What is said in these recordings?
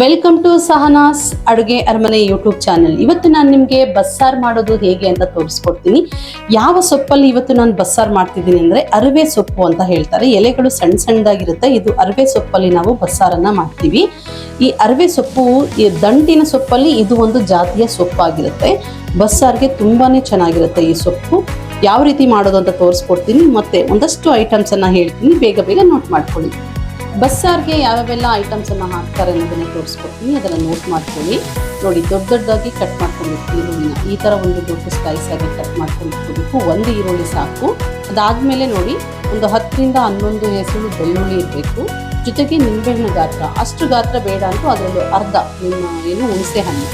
Welcome to Sahana's ಅಡುಗೆ ಅರಮನೆ YouTube channel. ಇವತ್ತು ನಾನು ನಿಮಗೆ ಬಸ್ಸಾರು ಮಾಡೋದು ಹೇಗೆ ಅಂತ ತೋರಿಸ್ಕೊಡ್ತೀನಿ. ಯಾವ ಸೊಪ್ಪಲ್ಲಿ ಇವತ್ತು ನಾನು ಬಸ್ಸಾರು ಮಾಡ್ತಿದ್ದೀನಿ ಅಂದರೆ ಅರವೆ ಸೊಪ್ಪು ಅಂತ ಹೇಳ್ತಾರೆ. ಎಲೆಗಳು ಸಣ್ಣ ಸಣ್ಣದಾಗಿರುತ್ತೆ. ಇದು ಅರವೆ ಸೊಪ್ಪಲ್ಲಿ ನಾವು ಬಸ್ಸಾರನ್ನು ಮಾಡ್ತೀವಿ. ಈ ಅರವೆ ಸೊಪ್ಪು, ಈ ದಂಟಿನ ಸೊಪ್ಪಲ್ಲಿ ಇದು ಒಂದು ಜಾತಿಯ ಸೊಪ್ಪಾಗಿರುತ್ತೆ. ಬಸ್ಸಾರಿಗೆ ತುಂಬಾ ಚೆನ್ನಾಗಿರುತ್ತೆ ಈ ಸೊಪ್ಪು. ಯಾವ ರೀತಿ ಮಾಡೋದು ಅಂತ ತೋರಿಸ್ಕೊಡ್ತೀನಿ. ಮತ್ತು ಒಂದಷ್ಟು ಐಟಮ್ಸನ್ನು ಹೇಳ್ತೀನಿ. ಬೇಗ ಬೇಗ ನೋಟ್ ಮಾಡ್ಕೊಳ್ಳಿ. ಬಸ್ಸಾರ್ಗೆ ಯಾವ್ಯಾವೆಲ್ಲ ಐಟಮ್ಸ್ ಅನ್ನ ಹಾಕ್ತಾರೆ ಅನ್ನೋದನ್ನ ತೋರಿಸ್ಕೊಡ್ತೀನಿ. ಅದನ್ನ ನೋಟ್ ಮಾಡ್ಕೊಳ್ಳಿ. ನೋಡಿ, ದೊಡ್ಡ ದೊಡ್ಡದಾಗಿ ಕಟ್ ಮಾಡ್ಕೊಳ್ಬೇಕು ಈರುಳ್ಳಿನ ಈ ತರ ಒಂದು ದೊಡ್ಡ ಸ್ಲೈಸ್ ಆಗಿ ಕಟ್ ಮಾಡ್ಕೊಂಡಿಟ್ಕೋಬೇಕು ಒಂದು ಈರುಳ್ಳಿ ಸಾಕು. ಅದಾದ್ಮೇಲೆ ನೋಡಿ, ಒಂದು ಹತ್ತರಿಂದ ಹನ್ನೊಂದು ಹೆಸರು ಬೆಳ್ಳುಳ್ಳಿ ಇರಬೇಕು. ಜೊತೆಗೆ ನಿಂಬೆಹಣ್ಣು ಗಾತ್ರ. ಅಷ್ಟು ಗಾತ್ರ ಬೇಡ ಅಂತೂ ಅದರಲ್ಲಿ ಅರ್ಧ ನಿಮ್ಮ ಏನು ಹುಣಸೆ ಹಣ್ಣು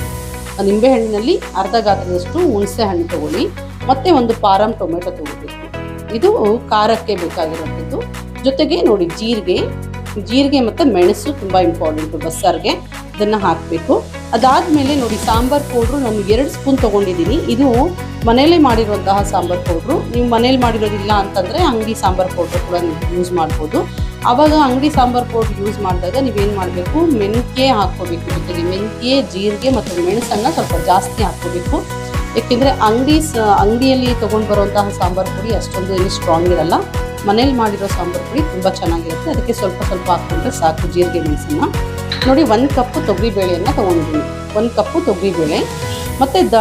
ಆ ನಿಂಬೆಹಣ್ಣಿನಲ್ಲಿ ಅರ್ಧ ಗಾತ್ರದಷ್ಟು ಹುಣಸೆ ಹಣ್ಣು ತಗೊಳ್ಳಿ. ಮತ್ತೆ ಒಂದು ಪಾರಂ ಟೊಮೆಟೊ ತಗೋಬೇಕು ಇದು ಖಾರಕ್ಕೆ ಬೇಕಾಗಿರುವಂಥದ್ದು. ಜೊತೆಗೆ ನೋಡಿ, ಜೀರಿಗೆ. ಜೀರಿಗೆ ಮತ್ತು ಮೆಣಸು ತುಂಬ ಇಂಪಾರ್ಟೆಂಟು ಬಸ್ಸಾರಿಗೆ. ಅದನ್ನು ಹಾಕಬೇಕು. ಅದಾದಮೇಲೆ ನೋಡಿ, ಸಾಂಬಾರ್ ಪೌಡ್ರು ನಾನು ಎರಡು ಸ್ಪೂನ್ ತೊಗೊಂಡಿದ್ದೀನಿ. ಇದು ಮನೇಲೇ ಮಾಡಿರುವಂತಹ ಸಾಂಬಾರ್ ಪೌಡ್ರು. ನೀವು ಮನೇಲಿ ಮಾಡಿರೋದಿಲ್ಲ ಅಂತಂದರೆ ಅಂಗಡಿ ಸಾಂಬಾರ್ ಪೌಡ್ರು ಕೂಡ ನೀವು ಯೂಸ್ ಮಾಡ್ಬೋದು. ಆವಾಗ ಅಂಗಡಿ ಸಾಂಬಾರ್ ಪೌಡ್ರ್ ಯೂಸ್ ಮಾಡಿದಾಗ ನೀವೇನು ಮಾಡಬೇಕು? ಮೆಂತ್ಯ ಹಾಕ್ಕೋಬೇಕು ಜೊತೆಗೆ. ಮೆಂತ್ಯ, ಜೀರಿಗೆ ಮತ್ತು ಮೆಣಸನ್ನು ಸ್ವಲ್ಪ ಜಾಸ್ತಿ ಹಾಕ್ಕೋಬೇಕು. ಏಕೆಂದರೆ ಅಂಗಡಿ ಸ, ಅಂಗಡಿಯಲ್ಲಿ ತೊಗೊಂಡು ಬರುವಂತಹ ಸಾಂಬಾರು ಪುಡಿ ಅಷ್ಟೊಂದು ಏನು ಸ್ಟ್ರಾಂಗ್ ಇರಲ್ಲ. ಮನೇಲಿ ಮಾಡಿರೋ ಸಾಂಬಾರು ಪುಡಿ ತುಂಬ ಚೆನ್ನಾಗಿರುತ್ತೆ. ಅದಕ್ಕೆ ಸ್ವಲ್ಪ ಸ್ವಲ್ಪ ಹಾಕ್ಕೊಂಡ್ರೆ ಸಾಕು. ಜೀರಿಗೆ, ಮೆಣಸನ್ನು. ನೋಡಿ, ಒಂದು ಕಪ್ಪು ತೊಗರಿಬೇಳೆಯನ್ನು ತೊಗೊಂಡಿದ್ದೀನಿ. ಒಂದು ಕಪ್ಪು ತೊಗರಿಬೇಳೆ ಮತ್ತು ದ,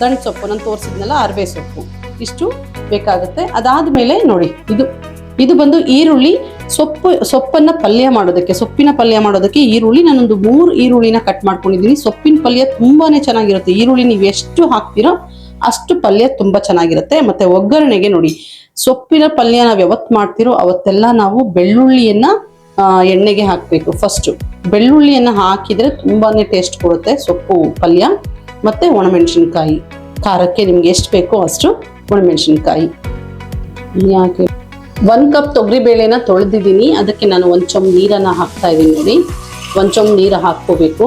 ದಣ್ ಸೊಪ್ಪು. ನಾನು ತೋರಿಸಿದ್ನಲ್ಲ, ಅರವೆ ಸೊಪ್ಪು. ಇಷ್ಟು ಬೇಕಾಗುತ್ತೆ. ಅದಾದಮೇಲೆ ನೋಡಿ, ಇದು ಇದು ಬಂದು ಈರುಳ್ಳಿ ಸೊಪ್ಪು, ಸೊಪ್ಪನ್ನು ಪಲ್ಯ ಮಾಡೋದಕ್ಕೆ, ಸೊಪ್ಪಿನ ಪಲ್ಯ ಮಾಡೋದಕ್ಕೆ ಈರುಳ್ಳಿ ನಾನೊಂದು ಮೂರು ಈರುಳ್ಳಿನ ಕಟ್ ಮಾಡ್ಕೊಂಡಿದ್ದೀನಿ. ಸೊಪ್ಪಿನ ಪಲ್ಯ ತುಂಬಾ ಚೆನ್ನಾಗಿರುತ್ತೆ. ಈರುಳ್ಳಿ ನೀವು ಎಷ್ಟು ಹಾಕ್ತೀರೋ ಅಷ್ಟು ಪಲ್ಯ ತುಂಬಾ ಚೆನ್ನಾಗಿರುತ್ತೆ. ಮತ್ತೆ ಒಗ್ಗರಣೆಗೆ ನೋಡಿ, ಸೊಪ್ಪಿನ ಪಲ್ಯ ನಾವು ಯಾವತ್ತು ಮಾಡ್ತಿರೋ ಅವತ್ತೆಲ್ಲ ನಾವು ಬೆಳ್ಳುಳ್ಳಿಯನ್ನ ಎಣ್ಣೆಗೆ ಹಾಕಬೇಕು. ಫಸ್ಟ್ ಬೆಳ್ಳುಳ್ಳಿಯನ್ನ ಹಾಕಿದ್ರೆ ತುಂಬಾನೇ ಟೇಸ್ಟ್ ಕೊಡುತ್ತೆ ಸೊಪ್ಪು, ಪಲ್ಯ, ಮತ್ತೆ ಒಣಮೆಣಸಿನ್ಕಾಯಿ. ಖಾರಕ್ಕೆ ನಿಮ್ಗೆ ಎಷ್ಟು ಬೇಕೋ ಅಷ್ಟು ಒಣಮೆಣಸಿನ್ಕಾಯಿ. ಯಾಕೆ? ಒಂದು ಕಪ್ ತೊಗರಿಬೇಳೆನ ತೊಳೆದಿದ್ದೀನಿ. ಅದಕ್ಕೆ ನಾನು ಒಂದು ಚಮ್ ನೀರನ್ನ ಹಾಕ್ತಾ ಇದ್ದೀನಿ ನೋಡಿ. ಒಂದು ಚಮ್ ನೀರು ಹಾಕ್ಕೋಬೇಕು.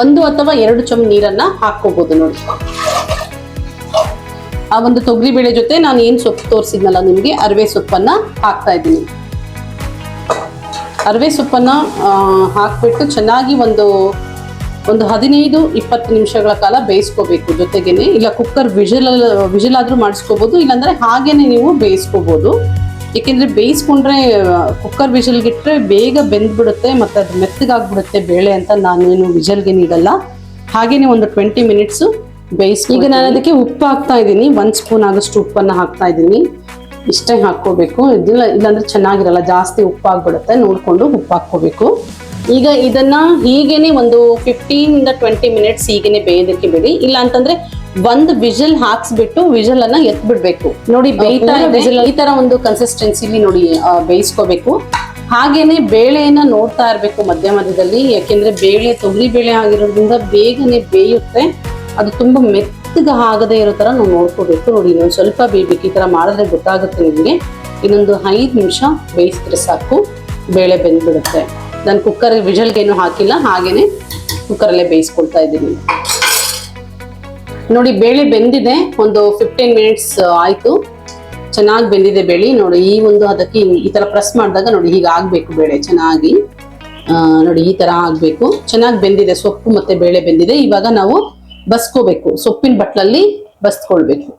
ಒಂದು ಅಥವಾ ಎರಡು ಚಮ್ ನೀರನ್ನ ಹಾಕ್ಕೋಬೋದು ನೋಡಿ. ಆ ಒಂದು ತೊಗರಿ ಬೇಳೆ ಜೊತೆ ನಾನು ಏನು ಸೊಪ್ಪು ತೋರಿಸಿದ್ನಲ್ಲ ನಿಮಗೆ? ಅರವೆ ಸೊಪ್ಪನ್ನ ಹಾಕ್ತಾ ಇದ್ದೀನಿ. ಅರವೆ ಸೊಪ್ಪನ್ನ ಹಾಕ್ಬಿಟ್ಟು ಚೆನ್ನಾಗಿ ಒಂದು ಒಂದು ಹದಿನೈದು, ಇಪ್ಪತ್ತು ನಿಮಿಷಗಳ ಕಾಲ ಬೇಯಿಸ್ಕೋಬೇಕು ಜೊತೆಗೇನೆ. ಇಲ್ಲ ಕುಕ್ಕರ್ ವಿಜಲ್ ವಿಜಲ್ ಆದರೂ ಮಾಡಿಸ್ಕೋಬೋದು, ಇಲ್ಲಾಂದರೆ ಹಾಗೇನೆ ನೀವು ಬೇಯಿಸ್ಕೋಬೋದು. ಏಕೆಂದರೆ ಬೇಯಿಸ್ಕೊಂಡ್ರೆ, ಕುಕ್ಕರ್ ವಿಜಲ್ಗಿಟ್ರೆ ಬೇಗ ಬೆಂದ್ಬಿಡುತ್ತೆ ಮತ್ತು ಅದು ಮೆತ್ತಗಾಗ್ಬಿಡುತ್ತೆ ಬೇಳೆ ಅಂತ ನಾನೇನು ವಿಜಲ್ಗೆ ನೀಡಲ್ಲ. ಹಾಗೇನೆ ಒಂದು ಟ್ವೆಂಟಿ ಮಿನಿಟ್ಸ್ ಬೇಯಿಸ್ ಈಗ ನಾನು ಅದಕ್ಕೆ ಉಪ್ಪು ಹಾಕ್ತಾ ಇದ್ದೀನಿ. ಒಂದ್ ಸ್ಪೂನ್ ಆಗಷ್ಟು ಉಪ್ಪನ್ನ ಹಾಕ್ತಾ ಇದ್ದೀನಿ. ಇಷ್ಟೇ ಹಾಕ್ಕೋಬೇಕು. ಇದಿಲ್ಲ ಇಲ್ಲಾಂದ್ರೆ ಚೆನ್ನಾಗಿರಲ್ಲ ಜಾಸ್ತಿ ಉಪ್ಪು ಆಗ್ಬಿಡುತ್ತೆ. ನೋಡ್ಕೊಂಡು ಉಪ್ಪು ಹಾಕ್ಕೋಬೇಕು. ಈಗ ಇದನ್ನ ಹೀಗೇನೆ ಒಂದು ಫಿಫ್ಟೀನ್ ಇಂದ ಟ್ವೆಂಟಿ ಮಿನಿಟ್ಸ್ ಹೀಗೇನೆ ಬೇಯೋದಕ್ಕೆ ಬಿಡಿ. ಇಲ್ಲ ಅಂತಂದ್ರೆ ಒಂದು ವಿಜಲ್ ಹಾಕ್ಸ್ಬಿಟ್ಟು ವಿಜಲ್ ಅನ್ನ ಎತ್ ಬಿಡ್ಬೇಕು ನೋಡಿ ಬೇಯ್ತಾ ವಿಜಲ್ ಈ ತರ ಒಂದು ಕನ್ಸಿಸ್ಟೆನ್ಸಿಲಿ ನೋಡಿ ಬೇಯಿಸ್ಕೋಬೇಕು. ಹಾಗೇನೆ ಬೇಳೆಯನ್ನ ನೋಡ್ತಾ ಇರ್ಬೇಕು ಮಧ್ಯ ಮಧ್ಯದಲ್ಲಿ ಯಾಕೆಂದ್ರೆ ಬೇಳೆ ತೊಗರಿ ಬೇಳೆ ಆಗಿರೋದ್ರಿಂದ ಬೇಗನೆ ಬೇಯುತ್ತೆ. ಅದು ತುಂಬ ಮೆತ್ತಗೆ ಆಗದೆ ಇರೋ ಥರ ನಾವು ನೋಡ್ಕೋಬೇಕು. ನೋಡಿ, ಇನ್ನೊಂದು ಸ್ವಲ್ಪ ಬೇಯಬೇಕು ಈ ಥರ ಮಾಡಿದ್ರೆ ಗೊತ್ತಾಗುತ್ತೆ ನಿಮಗೆ. ಇನ್ನೊಂದು ಐದು ನಿಮಿಷ ಬೇಯಿಸಿದ್ರೆ ಸಾಕು. ಬೇಳೆ ಬೆಂದ್ಬಿಡುತ್ತೆ. ನಾನು ಕುಕ್ಕರ್ ವಿಜಲ್ಗೇನು ಹಾಕಿಲ್ಲ, ಹಾಗೇನೆ ಕುಕ್ಕರಲ್ಲೇ ಬೇಯಿಸ್ಕೊಳ್ತಾ ಇದ್ದೀನಿ. ನೋಡಿ, ಬೇಳೆ ಬೆಂದಿದೆ. ಒಂದು ಫಿಫ್ಟೀನ್ ಮಿನಿಟ್ಸ್ ಆಯಿತು. ಚೆನ್ನಾಗಿ ಬೆಂದಿದೆ ಬೇಳೆ. ನೋಡಿ, ಈ ಒಂದು ಅದಕ್ಕೆ ಈ ಥರ ಪ್ರೆಸ್ ಮಾಡಿದಾಗ ನೋಡಿ, ಹೀಗೆ ಆಗಬೇಕು ಬೇಳೆ ಚೆನ್ನಾಗಿ. ನೋಡಿ, ಈ ಥರ ಆಗಬೇಕು. ಚೆನ್ನಾಗಿ ಬೆಂದಿದೆ. ಸೊಪ್ಪು ಮತ್ತು ಬೇಳೆ ಬೆಂದಿದೆ. ಇವಾಗ ನಾವು ಬಸ್ಕೋಬೇಕು, ಸೊಪ್ಪಿನ ಬಟ್ಲಲ್ಲಿ ಬಸ್ಕೊಳ್ಬೇಕು.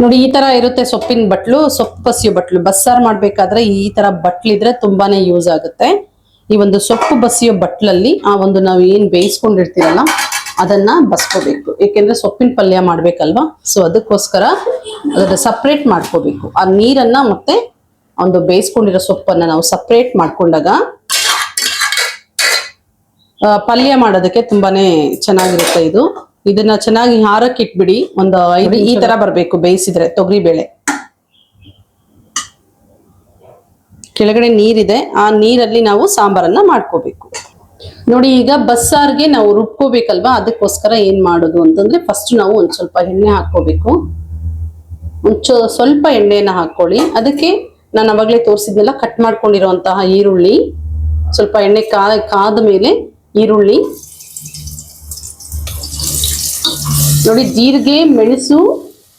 ನೋಡಿ, ಈ ತರ ಇರುತ್ತೆ ಸೊಪ್ಪಿನ ಬಟ್ಲು, ಸೊಪ್ಪು ಬಸಿಯೋ ಬಟ್ಲು. ಬಸ್ಸಾರ್ ಮಾಡ್ಬೇಕಾದ್ರೆ ಈ ತರ ಬಟ್ಲಿದ್ರೆ ತುಂಬಾನೇ ಯೂಸ್ ಆಗುತ್ತೆ. ಈ ಒಂದು ಸೊಪ್ಪು ಬಸಿಯೋ ಬಟ್ಲಲ್ಲಿ ಆ ಒಂದು ನಾವು ಏನ್ ಬೇಯಿಸ್ಕೊಂಡಿರ್ತೀರಲ್ಲ ಅದನ್ನ ಬಸ್ಕೋಬೇಕು. ಏಕೆಂದ್ರೆ ಸೊಪ್ಪಿನ ಪಲ್ಯ ಮಾಡ್ಬೇಕಲ್ವಾ? ಸೊ ಅದಕ್ಕೋಸ್ಕರ ಅದನ್ನ ಸಪ್ರೇಟ್ ಮಾಡ್ಕೋಬೇಕು. ಆ ನೀರನ್ನ ಮತ್ತೆ ಒಂದು ಬೇಯಿಸ್ಕೊಂಡಿರೋ ಸೊಪ್ಪನ್ನ ನಾವು ಸಪ್ರೇಟ್ ಮಾಡ್ಕೊಂಡಾಗ ಪಲ್ಯ ಮಾಡೋದಕ್ಕೆ ತುಂಬಾನೇ ಚೆನ್ನಾಗಿರುತ್ತೆ ಇದು. ಇದನ್ನ ಚೆನ್ನಾಗಿ ಹಾರಕ್ಕೆ ಇಟ್ಬಿಡಿ ಒಂದು ಐದು ಈ ತರ ಬರ್ಬೇಕು ಬೇಯಿಸಿದ್ರೆ ತೊಗರಿ ಬೇಳೆ ಕೆಳಗಡೆ ನೀರಿದೆ. ಆ ನೀರಲ್ಲಿ ನಾವು ಸಾಂಬಾರನ್ನ ಮಾಡ್ಕೋಬೇಕು. ನೋಡಿ, ಈಗ ಬಸ್ಸಾರ್ಗೆ ನಾವು ರುಬ್ಕೋಬೇಕಲ್ವಾ? ಅದಕ್ಕೋಸ್ಕರ ಏನ್ ಮಾಡೋದು ಅಂತಂದ್ರೆ ಫಸ್ಟ್ ನಾವು ಒಂದ್ ಸ್ವಲ್ಪ ಎಣ್ಣೆ ಹಾಕೋಬೇಕು ಒಂದು ಸ್ವಲ್ಪ ಎಣ್ಣೆಯನ್ನ ಹಾಕೊಳ್ಳಿ ಅದಕ್ಕೆ ನಾನು ಅವಾಗಲೇ ತೋರಿಸಿದ್ನೆಲ್ಲ, ಕಟ್ ಮಾಡ್ಕೊಂಡಿರುವಂತಹ ಈರುಳ್ಳಿ. ಸ್ವಲ್ಪ ಎಣ್ಣೆ ಕಾದ ಮೇಲೆ ಈರುಳ್ಳಿ. ನೋಡಿ, ಜೀರಿಗೆ, ಮೆಣಸು,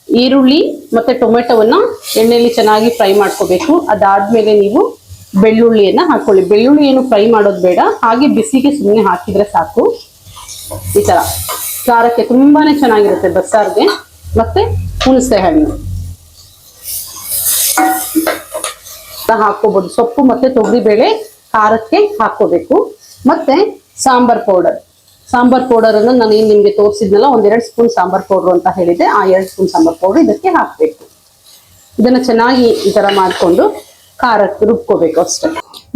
ಈರುಳ್ಳಿ ಮತ್ತು ಟೊಮೆಟೊವನ್ನು ಎಣ್ಣೆಯಲ್ಲಿ ಚೆನ್ನಾಗಿ ಫ್ರೈ ಮಾಡ್ಕೋಬೇಕು. ಅದಾದಮೇಲೆ ನೀವು ಬೆಳ್ಳುಳ್ಳಿಯನ್ನು ಹಾಕೊಳ್ಳಿ. ಬೆಳ್ಳುಳ್ಳಿ ಏನು ಫ್ರೈ ಮಾಡೋದು ಬೇಡ. ಹಾಗೆ ಬಿಸಿಗೆ ಸುಮ್ಮನೆ ಹಾಕಿದರೆ ಸಾಕು. ಈ ಥರ ಖಾರಕ್ಕೆ ತುಂಬಾ ಚೆನ್ನಾಗಿರುತ್ತೆ ಬಸ್ಸಾರಿಗೆ. ಮತ್ತು ಹುಣಸೆ ಹಣ್ಣು. ಹಾಕೋಬಹುದು ಸೊಪ್ಪು ಮತ್ತು ತೊಗರಿಬೇಳೆ ಖಾರಕ್ಕೆ ಹಾಕೋಬೇಕು ಮತ್ತೆ ಸಾಂಬಾರ್ ಪೌಡರ್. ಸಾಂಬಾರ್ ಪೌಡರ್ ಅನ್ನು ನಾನು ಏನು ನಿಮಗೆ ತೋರಿಸಿದ್ನಲ್ಲ, ಒಂದೆರಡು ಸ್ಪೂನ್ ಸಾಂಬಾರ್ ಪೌಡರ್ ಅಂತ ಹೇಳಿದೆ ಆ ಎರಡು ಸ್ಪೂನ್ ಸಾಂಬಾರ್ ಪೌಡರ್ ಇದಕ್ಕೆ ಹಾಕಬೇಕು. ಇದನ್ನ ಚೆನ್ನಾಗಿ ಈ ಥರ ಮಾಡ್ಕೊಂಡು ಖಾರಕ್ಕೆ ರುಬ್ಕೋಬೇಕು ಅಷ್ಟೇ.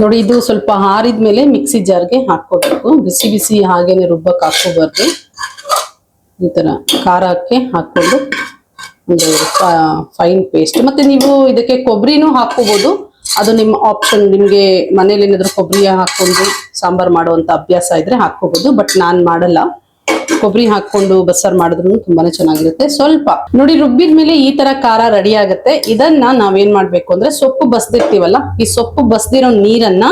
ನೋಡಿ, ಇದು ಸ್ವಲ್ಪ ಹಾರಿದ ಮೇಲೆ ಮಿಕ್ಸಿ ಜಾರ್ಗೆ ಹಾಕೋಬೇಕು ಬಿಸಿ ಬಿಸಿ ಹಾಗೇನೆ ರುಬ್ಬಕ್ಕೆ ಹಾಕೋಬಾರ್ದು ಈ ತರ ಖಾರಕ್ಕೆ ಹಾಕೊಂಡು ಒಂದು ಫೈನ್ ಪೇಸ್ಟ್ ಮತ್ತೆ ನೀವು ಇದಕ್ಕೆ ಕೊಬ್ಬರಿನೂ ಹಾಕೋಬಹುದು ಅದು ನಿಮ್ಮ ಆಪ್ಷನ್ ನಿಮಗೆ ಮನೇಲಿ ಏನಾದರೂ ಕೊಬ್ಬರಿ ಹಾಕೊಂಡು ಸಾಂಬಾರ್ ಮಾಡುವಂತ ಅಭ್ಯಾಸ ಇದ್ರೆ ಹಾಕೋಬಹುದು ಬಟ್ ನಾನ್ ಮಾಡಲ್ಲ. ಕೊಬ್ಬರಿ ಹಾಕೊಂಡು ಬಸ್ಸಾರ್ ಮಾಡಿದ್ರು ತುಂಬಾನೇ ಚೆನ್ನಾಗಿರುತ್ತೆ. ಸ್ವಲ್ಪ ನೋಡಿ ರುಬ್ಬಿದ ಮೇಲೆ ಈ ತರ ಖಾರ ರೆಡಿ ಆಗುತ್ತೆ. ಇದನ್ನ ನಾವೇನ್ ಮಾಡ್ಬೇಕು ಅಂದ್ರೆ ಸೊಪ್ಪು ಬಸ್ದಿರ್ತೀವಲ್ಲ, ಈ ಸೊಪ್ಪು ಬಸ್ದಿರೋ ನೀರನ್ನ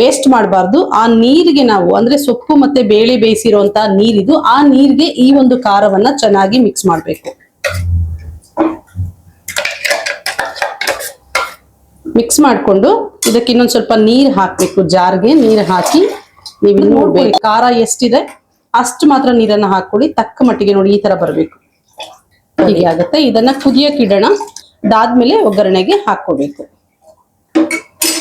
ವೇಸ್ಟ್ ಮಾಡಬಾರ್ದು. ಆ ನೀರಿಗೆ ನಾವು ಅಂದ್ರೆ ಸೊಪ್ಪು ಮತ್ತೆ ಬೇಳೆ ಬೇಯಿಸಿರುವಂತಹ ನೀರಿದು, ಆ ನೀರಿಗೆ ಈ ಒಂದು ಖಾರವನ್ನ ಚೆನ್ನಾಗಿ ಮಿಕ್ಸ್ ಮಾಡ್ಬೇಕು. ಮಿಕ್ಸ್ ಮಾಡ್ಕೊಂಡು ಇದಕ್ಕೆ ಇನ್ನೊಂದು ಸ್ವಲ್ಪ ನೀರ್ ಹಾಕ್ಬೇಕು. ಜಾರ್ಗೆ ನೀರ್ ಹಾಕಿ ನೀವು ನೋಡ್ಬೇಕು ಖಾರ ಎಷ್ಟಿದೆ ಅಷ್ಟು ಮಾತ್ರ ನೀರನ್ನ ಹಾಕೊಳ್ಳಿ ತಕ್ಕ ಮಟ್ಟಿಗೆ ನೋಡಿ ಈ ತರ ಬರ್ಬೇಕು. ಹೀಗೆ ಆಗುತ್ತೆ. ಇದನ್ನ ಕುದಿಯಕ್ಕೆ ಇಡೋಣ. ಅದಾದ್ಮೇಲೆ ಒಗ್ಗರಣೆಗೆ ಹಾಕೋಬೇಕು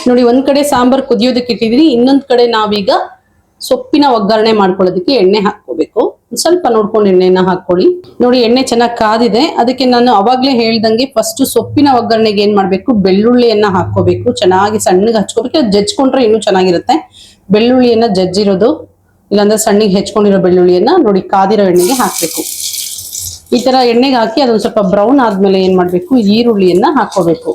ನೋಡಿ ಒಂದ್ ಕಡೆ ಸಾಂಬಾರ್ ಕುದಿಯೋದಕ್ಕೆ ಇಟ್ಟಿದೀನಿ ಇನ್ನೊಂದ್ ಕಡೆ ನಾವೀಗ ಸೊಪ್ಪಿನ ಒಗ್ಗರಣೆ ಮಾಡ್ಕೊಳ್ಳೋದಕ್ಕೆ ಎಣ್ಣೆ ಹಾಕೋಬೇಕು ಸ್ವಲ್ಪ ನೋಡ್ಕೊಂಡು ಎಣ್ಣೆನ ಹಾಕೊಳ್ಳಿ ನೋಡಿ, ಎಣ್ಣೆ ಚೆನ್ನಾಗಿ ಕಾದಿದೆ. ಅದಕ್ಕೆ ನಾನು ಅವಾಗ್ಲೇ ಹೇಳ್ದಂಗೆ ಫಸ್ಟ್ ಸೊಪ್ಪಿನ ಒಗ್ಗರಣೆಗೆ ಏನ್ ಮಾಡ್ಬೇಕು? ಬೆಳ್ಳುಳ್ಳಿಯನ್ನ ಹಾಕೋಬೇಕು ಚೆನ್ನಾಗಿ ಸಣ್ಣಗೆ ಹಚ್ಕೋಬೇಕು. ಜಜ್ಕೊಂಡ್ರೆ ಇನ್ನೂ ಚೆನ್ನಾಗಿರುತ್ತೆ. ಬೆಳ್ಳುಳ್ಳಿಯನ್ನ ಜಜ್ಜಿರೋದು, ಇಲ್ಲಾಂದ್ರೆ ಸಣ್ಣಗೆ ಹೆಚ್ಕೊಂಡಿರೋ ಬೆಳ್ಳುಳ್ಳಿಯನ್ನ ನೋಡಿ ಕಾದಿರೋ ಎಣ್ಣೆಗೆ ಹಾಕ್ಬೇಕು. ಈ ತರ ಎಣ್ಣೆಗೆ ಹಾಕಿ ಅದೊಂದು ಸ್ವಲ್ಪ ಬ್ರೌನ್ ಆದ್ಮೇಲೆ ಏನ್ ಮಾಡ್ಬೇಕು? ಈರುಳ್ಳಿಯನ್ನ ಹಾಕೋಬೇಕು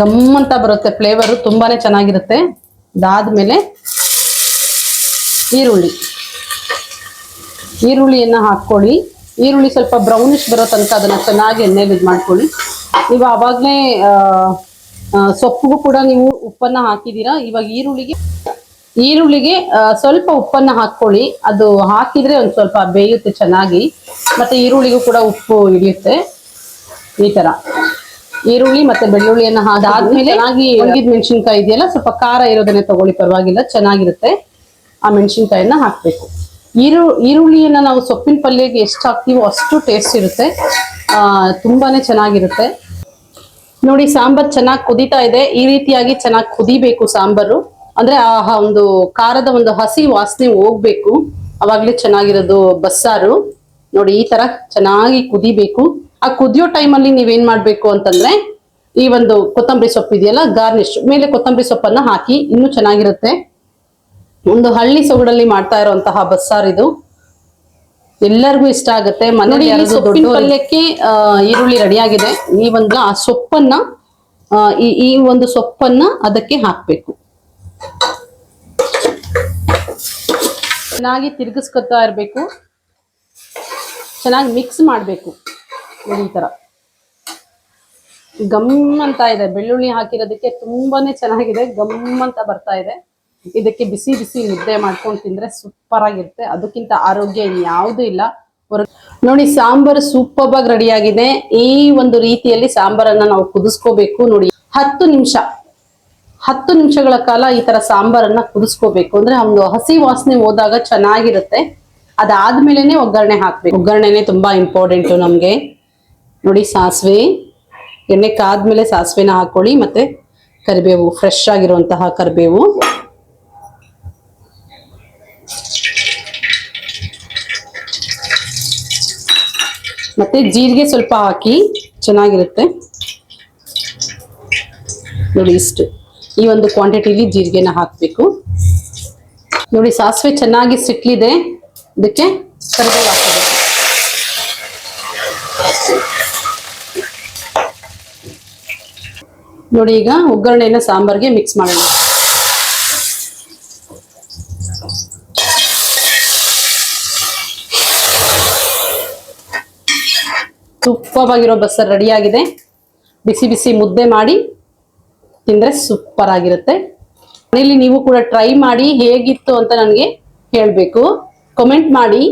ಗಮ್ಮಂತ ಬರುತ್ತೆ ಫ್ಲೇವರು ತುಂಬಾನೇ ಚೆನ್ನಾಗಿರುತ್ತೆ. ಅದಾದ್ಮೇಲೆ ಈರುಳ್ಳಿ. ಈರುಳ್ಳಿಯನ್ನ ಹಾಕೊಳ್ಳಿ ಈರುಳ್ಳಿ ಸ್ವಲ್ಪ ಬ್ರೌನಿಶ್ ಬರೋ ತನಕ ಅದನ್ನ ಚೆನ್ನಾಗಿ ಎಣ್ಣೆಲಿ ಇದು ಮಾಡ್ಕೊಳ್ಳಿ. ನೀವು ಅವಾಗಲೇ ಸೊಪ್ಪಿಗೂ ಕೂಡ ನೀವು ಉಪ್ಪನ್ನ ಹಾಕಿದ್ದೀರಾ. ಇವಾಗ ಈರುಳ್ಳಿಗೆ ಈರುಳ್ಳಿಗೆ ಸ್ವಲ್ಪ ಉಪ್ಪನ್ನ ಹಾಕೊಳ್ಳಿ ಅದು ಹಾಕಿದ್ರೆ ಒಂದ್ ಸ್ವಲ್ಪ ಬೇಯುತ್ತೆ ಚೆನ್ನಾಗಿ. ಮತ್ತೆ ಈರುಳ್ಳಿಗೂ ಕೂಡ ಉಪ್ಪು ಹಿಡಿಯುತ್ತೆ. ಈ ತರ. ಈರುಳ್ಳಿ ಮತ್ತೆ ಬೆಳ್ಳುಳ್ಳಿಯನ್ನ ಅದಾದ್ಮೇಲೆ ಚೆನ್ನಾಗಿ ಒಣಗಿದ ಮೆಣಸಿನ್ಕಾಯಿ ಇದೆಯಲ್ಲ ಸ್ವಲ್ಪ ಖಾರ ಇರೋದನ್ನ ತಗೊಳ್ಳಿ ಪರವಾಗಿಲ್ಲ ಚೆನ್ನಾಗಿರುತ್ತೆ. ಆ ಮೆಣಸಿನ್ಕಾಯಿಯನ್ನ ಹಾಕ್ಬೇಕು. ಈರು ಈರುಳ್ಳಿಯನ್ನ ನಾವು ಸೊಪ್ಪಿನ ಪಲ್ಯಗೆ ಎಷ್ಟು ಹಾಕ್ತೀವೋ ಅಷ್ಟು ಟೇಸ್ಟ್ ಇರುತ್ತೆ. ಆ ತುಂಬಾನೇ ಚೆನ್ನಾಗಿರುತ್ತೆ. ನೋಡಿ ಸಾಂಬಾರ್ ಚೆನ್ನಾಗಿ ಕುದೀತಾ ಇದೆ. ಈ ರೀತಿಯಾಗಿ ಚೆನ್ನಾಗಿ ಕುದಿಬೇಕು ಸಾಂಬಾರು. ಅಂದ್ರೆ ಆ ಒಂದು ಖಾರದ ಒಂದು ಹಸಿ ವಾಸನೆ ಹೋಗ್ಬೇಕು. ಅವಾಗ್ಲೇ ಚೆನ್ನಾಗಿರೋದು ಬಸ್ಸಾರು. ನೋಡಿ ಈ ತರ ಚೆನ್ನಾಗಿ ಕುದಿಬೇಕು. ಆ ಕುದಿಯೋ ಟೈಮಲ್ಲಿ ನೀವೇನ್ ಮಾಡ್ಬೇಕು ಅಂತಂದ್ರೆ ಈ ಒಂದು ಕೊತ್ತಂಬರಿ ಸೊಪ್ಪು ಇದೆಯಲ್ಲ ಗಾರ್ನಿಶ್ ಮೇಲೆ ಕೊತ್ತಂಬರಿ ಸೊಪ್ಪನ್ನ ಹಾಕಿ ಇನ್ನೂ ಚೆನ್ನಾಗಿರುತ್ತೆ. ಒಂದು ಹಳ್ಳಿ ಸೊಗಡಲ್ಲಿ ಮಾಡ್ತಾ ಇರುವಂತಹ ಬಸ್ಸಾರ್ ಇದು. ಎಲ್ಲರಿಗೂ ಇಷ್ಟ ಆಗುತ್ತೆ. ಮನೆಯಲ್ಲಿ ಸೊಪ್ಪಿನ ಪಲ್ಯಕ್ಕೆ ಈರುಳ್ಳಿ ರೆಡಿ ಆಗಿದೆ ಈ ಒಂದು ಆ ಸೊಪ್ಪನ್ನ ಈ ಈ ಒಂದು ಸೊಪ್ಪನ್ನ ಅದಕ್ಕೆ ಹಾಕ್ಬೇಕು. ಚೆನ್ನಾಗಿ ತಿರುಗಿಸ್ಕೊತಾ ಇರಬೇಕು. ಚೆನ್ನಾಗಿ ಮಿಕ್ಸ್ ಮಾಡಬೇಕು. ಈ ಗಮ್ ಅಂತ ಇದೆ, ಬೆಳ್ಳುಳ್ಳಿ ಹಾಕಿರೋದಕ್ಕೆ ತುಂಬಾನೇ ಚೆನ್ನಾಗಿದೆ, ಗಮ್ ಅಂತ ಬರ್ತಾ ಇದೆ. ಇದಕ್ಕೆ ಬಿಸಿ ಬಿಸಿ ಮುದ್ದೆ ಮಾಡ್ಕೊಂಡು ತಿಂದ್ರೆ ಸೂಪರ್ ಆಗಿರುತ್ತೆ. ಅದಕ್ಕಿಂತ ಆರೋಗ್ಯ ಇನ್ಯಾವುದೂ ಇಲ್ಲ. ನೋಡಿ, ಸಾಂಬಾರು ಸೂಪರ್ ಆಗಿ ರೆಡಿ ಆಗಿದೆ. ಈ ಒಂದು ರೀತಿಯಲ್ಲಿ ಸಾಂಬಾರನ್ನ ನಾವು ಕುದಿಸ್ಕೋಬೇಕು. ನೋಡಿ, ಹತ್ತು ನಿಮಿಷ, ಹತ್ತು ನಿಮಿಷಗಳ ಕಾಲ ಈ ತರ ಸಾಂಬಾರನ್ನ ಕುದಿಸ್ಕೋಬೇಕು. ಅಂದ್ರೆ ಒಂದು ಹಸಿ ವಾಸನೆ ಹೋದಾಗ ಚೆನ್ನಾಗಿರುತ್ತೆ. ಅದಾದ್ಮೇಲೆನೆ ಒಗ್ಗರಣೆ ಹಾಕ್ಬೇಕು. ಒಗ್ಗರಣೆನೆ ತುಂಬಾ ಇಂಪಾರ್ಟೆಂಟ್ ನಮ್ಗೆ. ನೋಡಿ ಸಾಸಿವೆ, ಎಣ್ಣೆ ಕಾದ್ಮೇಲೆ ಸಾಸಿವೆನ ಹಾಕೊಳ್ಳಿ ಮತ್ತೆ ಕರಿಬೇವು ಫ್ರೆಶ್ ಆಗಿರುವಂತಹ ಕರಿಬೇವು. ಮತ್ತೆ ಜೀರಿಗೆ ಸ್ವಲ್ಪ ಹಾಕಿ, ಚೆನ್ನಾಗಿರುತ್ತೆ. ನೋಡಿ ಇಷ್ಟು. ಈ ಒಂದು ಕ್ವಾಂಟಿಟಿಲಿ ಜೀರಿಗೆನ ಹಾಕಬೇಕು. ನೋಡಿ ಸಾಸಿವೆ ಚೆನ್ನಾಗಿ ಸಿಕ್ಲಿದೆ. ಇದಕ್ಕೆ ಕರಿಬೇವು ಹಾಕಬೇಕು. ನೋಡಿ ಈಗ ಒಗ್ಗರಣೆನ ಸಾಂಬಾರ್ಗೆ ಮಿಕ್ಸ್ ಮಾಡೋಣ. ತುಪ್ಪವಾಗಿರೋ ಬಸ್ಸರ್ ರೆಡಿಯಾಗಿದೆ ಬಿಸಿ ಬಿಸಿ ಮುದ್ದೆ ಮಾಡಿ ತಿಂದರೆ ಸೂಪರ್ ಆಗಿರುತ್ತೆ. ಮನೇಲಿ ನೀವು ಕೂಡ ಟ್ರೈ ಮಾಡಿ ಹೇಗಿತ್ತು ಅಂತ ನನಗೆ ಹೇಳಬೇಕು. ಕಮೆಂಟ್ ಮಾಡಿ.